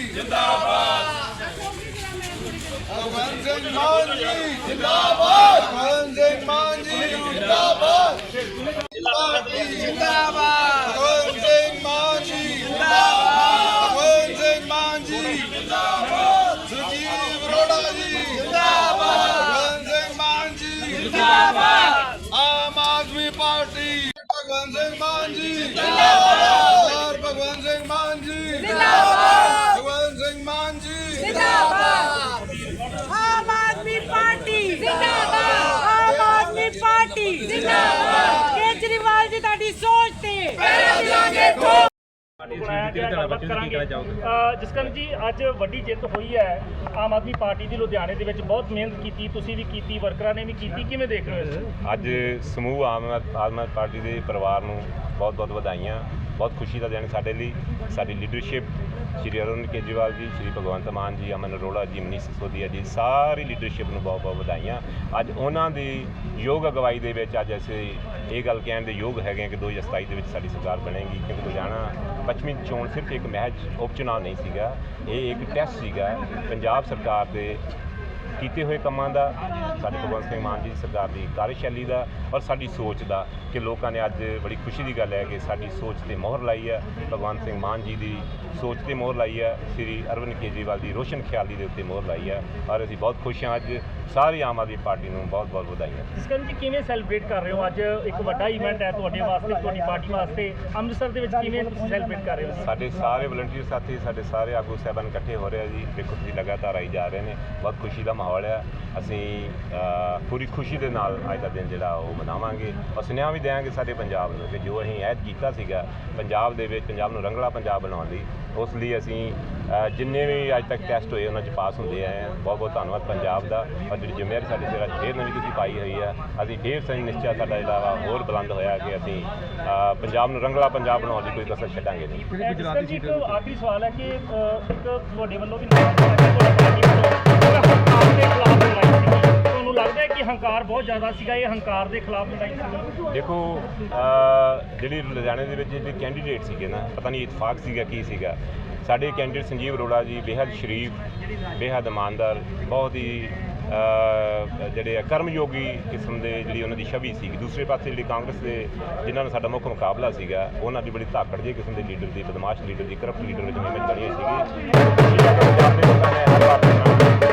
ਮਾਲੀ ਜਿੰਦਾਬਾਦ ਭਗਵਾਨ ਸਿੰਘ ਮਾਲੀ ਜਿੰਦਾਬਾਦ ਭਗਵਾਨ ਸਿੰਘ ਮਾਲੀ ਜਿੰਦਾਬਾਦ ਜਿੰਦਾਬਾਦ ਜਿੰਦਾਬਾਦ ਭਗਵਾਨ ਸਿੰਘ ਮਾਲੀ ਜਿੰਦਾਬਾਦ ਭਗਵਾਨ ਸਿੰਘ ਮਾਲੀ ਜਿੰਦਾਬਾਦ ਸੁਜੀਤ ਬਰੋੜਾ ਜੀ ਜਿੰਦਾਬਾਦ ਭਗਵਾਨ ਸਿੰਘ ਮਾਲੀ ਜਿੰਦਾਬਾਦ ਆਮ ਆਦਮੀ ਪਾਰਟੀ ਭਗਵਾਨ ਸਿੰਘ ਮਾਲੀ ਜਿੰਦਾਬਾਦ ਭਗਵਾਨ ਸਿੰਘ ਮਾਲੀ ਜਿੰਦਾਬਾਦ ਜਿੰਦਾਬਾਦ। ਆਮ ਆਦਮੀ ਪਾਰਟੀ। ਜਿੰਦਾਬਾਦ। ਕੇਜਰੀਵਾਲ ਜੀ ਤੁਹਾਡੀ ਸੋਚ ਤੇ। ਬਣਾਇਆ ਗਿਆ ਗੱਲਬਾਤ ਕਰਾਂਗੇ ਅ, ਜਸਕਰਨ ਜੀ ਅੱਜ ਵੱਡੀ ਜਿੱਤ ਹੋਈ ਹੈ। ਆਮ ਆਦਮੀ ਪਾਰਟੀ ਦੀ ਲੁਧਿਆਣੇ ਦੇ ਵਿੱਚ ਬਹੁਤ ਮਿਹਨਤ ਕੀਤੀ ਤੁਸੀਂ ਵੀ ਕੀਤੀ ਵਰਕਰਾਂ ਨੇ ਵੀ ਕੀਤੀ। ਕਿਵੇਂ ਦੇਖ ਰਹੇ ਹੋ? ਇਸ ਅੱਜ ਸਮੂਹ ਆਮ ਆਦਮੀ ਪਾਰਟੀ ਦੇ ਪਰਿਵਾਰ ਨੂੰ ਬਹੁਤ ਬਹੁਤ ਵਧਾਈਆਂ ਬਹੁਤ ਖੁਸ਼ੀ ਦਾ ਦਿਨ ਸਾਡੇ ਲਈ। ਸਾਡੀ ਲੀਡਰਸ਼ਿਪ ਸ਼੍ਰੀ ਅਰਵਿੰਦ ਕੇਜਰੀਵਾਲ ਜੀ, ਸ਼੍ਰੀ ਭਗਵੰਤ ਮਾਨ ਜੀ, ਅਮਨ ਅਰੋੜਾ ਜੀ, ਮਨੀਸ਼ ਸਿਸੋਦੀਆ ਜੀ, ਸਾਰੀ ਲੀਡਰਸ਼ਿਪ ਨੂੰ ਬਹੁਤ ਬਹੁਤ ਵਧਾਈਆਂ। ਅੱਜ ਉਹਨਾਂ ਦੀ ਯੋਗ ਅਗਵਾਈ ਦੇ ਵਿੱਚ ਅੱਜ ਅਸੀਂ ਇਹ ਗੱਲ ਕਹਿਣ ਦੇ ਯੋਗ ਹੈਗੇ ਹਾਂ ਕਿ 2027 ਦੇ ਵਿੱਚ ਸਾਡੀ ਸਰਕਾਰ ਬਣੇਗੀ, ਕਿਉਂਕਿ ਲੁਧਿਆਣਾ ਪੱਛਮੀ ਚੋਣ ਸਿਰਫ ਇੱਕ ਮਹਿਜ ਉਪਚੁਣਾਵ ਨਹੀਂ ਸੀਗਾ, ਇਹ ਇੱਕ ਟੈਸਟ ਸੀਗਾ। ਪੰਜਾਬ ਸਰਕਾਰ ਦੇ ਕੀਤੇ ਹੋਏ ਕੰਮਾਂ ਦਾ ਸਾਡੇ ਭਗਵੰਤ ਸਿੰਘ ਮਾਨ ਜੀ ਦੀ ਸਰਕਾਰ ਦੀ ਕਾਰਜਸ਼ੈਲੀ ਦਾ ਔਰ ਸਾਡੀ ਸੋਚ ਦਾ ਕਿ ਲੋਕਾਂ ਨੇ ਅੱਜ ਬੜੀ ਖੁਸ਼ੀ ਦੀ ਗੱਲ ਹੈ ਕਿ ਸਾਡੀ ਸੋਚ ਤੇ ਮੋਹਰ ਲਾਈ ਹੈ ਭਗਵੰਤ ਸਿੰਘ ਮਾਨ ਜੀ ਦੀ ਸੋਚ ਤੇ ਮੋਹਰ ਲਾਈ ਹੈ ਸ੍ਰੀ ਅਰਵਿੰਦ ਕੇਜਰੀਵਾਲ ਦੀ ਰੋਸ਼ਨ ਖਿਆਲੀ ਦੇ ਉੱਤੇ ਮੋਹਰ ਲਾਈ ਹੈ ਔਰ ਅਸੀਂ ਬਹੁਤ ਖੁਸ਼ ਹਾਂ ਅੱਜ ਸਾਰੀ ਆਮ ਆਦਮੀ ਪਾਰਟੀ ਨੂੰ ਬਹੁਤ ਬਹੁਤ ਵਧਾਈਆਂ। ਜਸਕਰਨ ਜੀ ਕਿਵੇਂ ਸੈਲੀਬ੍ਰੇਟ ਕਰ ਰਹੇ ਹੋ? ਅੱਜ ਇੱਕ ਵੱਡਾ ਇਵੈਂਟ ਹੈ ਤੁਹਾਡੇ ਵਾਸਤੇ ਤੁਹਾਡੀ ਪਾਰਟੀ ਵਾਸਤੇ। ਅੰਮ੍ਰਿਤਸਰ ਦੇ ਵਿੱਚ ਕਿਵੇਂ ਸੈਲੀਬ੍ਰੇਟ ਕਰ ਰਹੇ ਹੋ? ਸਾਡੇ ਸਾਰੇ ਵਲੰਟੀਅਰ ਸਾਥੀ ਸਾਡੇ ਸਾਰੇ ਆਗੂ ਸਾਹਿਬਾਨ ਇਕੱਠੇ ਹੋ ਰਹੇ ਆ ਜੀ। ਦੇਖੋ ਤੁਸੀਂ ਲਗਾਤਾਰ ਆਈ ਜਾ ਰਹੇ ਨੇ। ਬਹੁਤ ਖੁਸ਼ੀ ਦਾ ਮਾਹੌਲ ਹੈ ਅਸੀਂ ਪੂਰੀ ਖੁਸ਼ੀ ਦੇ ਨਾਲ ਅੱਜ ਦਾ ਦਿਨ ਜਿਹੜਾ ਉਹ ਮਨਾਵਾਂਗੇ। ਔਰ ਸੁਨੇਹਾ ਵੀ ਦੇਵਾਂਗੇ ਸਾਡੇ ਪੰਜਾਬ ਨੂੰ ਕਿ ਜੋ ਅਸੀਂ ਐਡ ਕੀਤਾ ਸੀਗਾ ਪੰਜਾਬ ਦੇ ਵਿੱਚ ਪੰਜਾਬ ਨੂੰ ਰੰਗਲਾ ਪੰਜਾਬ ਬਣਾਉਣ ਲਈ ਉਸ ਲਈ ਅਸੀਂ ਜਿੰਨੇ ਵੀ ਅੱਜ ਤੱਕ ਟੈਸਟ ਹੋਏ ਉਹਨਾਂ 'ਚ ਪਾਸ ਹੁੰਦੇ ਆਏ ਹਾਂ। ਬਹੁਤ ਬਹੁਤ ਧੰਨਵਾਦ ਪੰਜਾਬ ਦਾ। ਔਰ ਜਿਹੜੀ ਜ਼ਿੰਮੇਵਾਰੀ ਸਾਡੇ ਸਿਰ ਫੇਰ ਨਵੀਂ ਤੁਸੀਂ ਪਾਈ ਹੋਈ ਹੈ ਅਸੀਂ ਫੇਰ ਸੰਗ ਨਿਸ਼ਚਾ ਸਾਡਾ ਜਿਹੜਾ ਵਾ ਹੋਰ ਬੁਲੰਦ ਹੋਇਆ ਕਿ ਅਸੀਂ ਪੰਜਾਬ ਨੂੰ ਰੰਗਲਾ ਪੰਜਾਬ ਬਣਾਉਣ ਦੀ ਕੋਈ ਕਸਰ ਛੱਡਾਂਗੇ ਨਹੀਂ। ਜੀ ਇੱਕ ਆਖਰੀ ਸਵਾਲ ਹੈ ਕਿ ਇੱਕ ਤੁਹਾਡੇ ਵੱਲੋਂ ਵੀ ਪਾਰਟੀ ਹੰਕਾਰ ਦੇ ਖਿਲਾਫ ਲੜਾਈ ਸੀ ਤੁਹਾਨੂੰ ਲੱਗਦਾ ਹੈ ਕਿ ਹੰਕਾਰ ਬਹੁਤ ਜ਼ਿਆਦਾ ਸੀਗਾ? ਇਹ ਹੰਕਾਰ ਦੇ ਖਿਲਾਫ ਲੜਾਈ ਸੀ ਦੇਖੋ ਅ, ਜਿਹੜੀ ਲੁਧਿਆਣੇ ਦੇ ਵਿੱਚ ਜਿਹੜੇ ਕੈਂਡੀਡੇਟ ਸੀਗੇ ਨਾ ਪਤਾ ਨਹੀਂ ਇਤਫਾਕ ਸੀਗਾ ਕੀ ਸੀਗਾ। ਸਾਡੇ ਕੈਂਡੀਡੇਟ ਸੰਜੀਵ ਅਰੋੜਾ ਜੀ ਬੇਹੱਦ ਸ਼ਰੀਫ ਬੇਹੱਦ ਇਮਾਨਦਾਰ ਬਹੁਤ ਹੀ ਅ, ਜਿਹੜੇ ਆ ਕਰਮਯੋਗੀ ਕਿਸਮ ਦੇ ਜਿਹੜੀ ਉਹਨਾਂ ਦੀ ਛਵੀ ਸੀ ਦੂਸਰੇ ਪਾਸੇ ਜਿਹੜੀ ਕਾਂਗਰਸ ਦੇ ਜਿਨ੍ਹਾਂ ਨਾਲ ਸਾਡਾ ਮੁੱਖ ਮੁਕਾਬਲਾ ਸੀਗਾ ਉਹਨਾਂ ਦੀ ਬੜੀ ਧਾਕੜ ਜਿਹੀ ਕਿਸਮ ਦੇ ਲੀਡਰ ਦੀ ਬਦਮਾਸ਼ ਲੀਡਰ ਦੀ ਕਰਪਟ ਲੀਡਰ ਵਿੱਚ ਇਮੇਜ ਬਣੀ ਹੋਈ ਸੀਗੀ। ਪੰਜਾਬ ਦੇ ਲੋਕਾਂ ਨੇ ਹਰ ਵਾਰ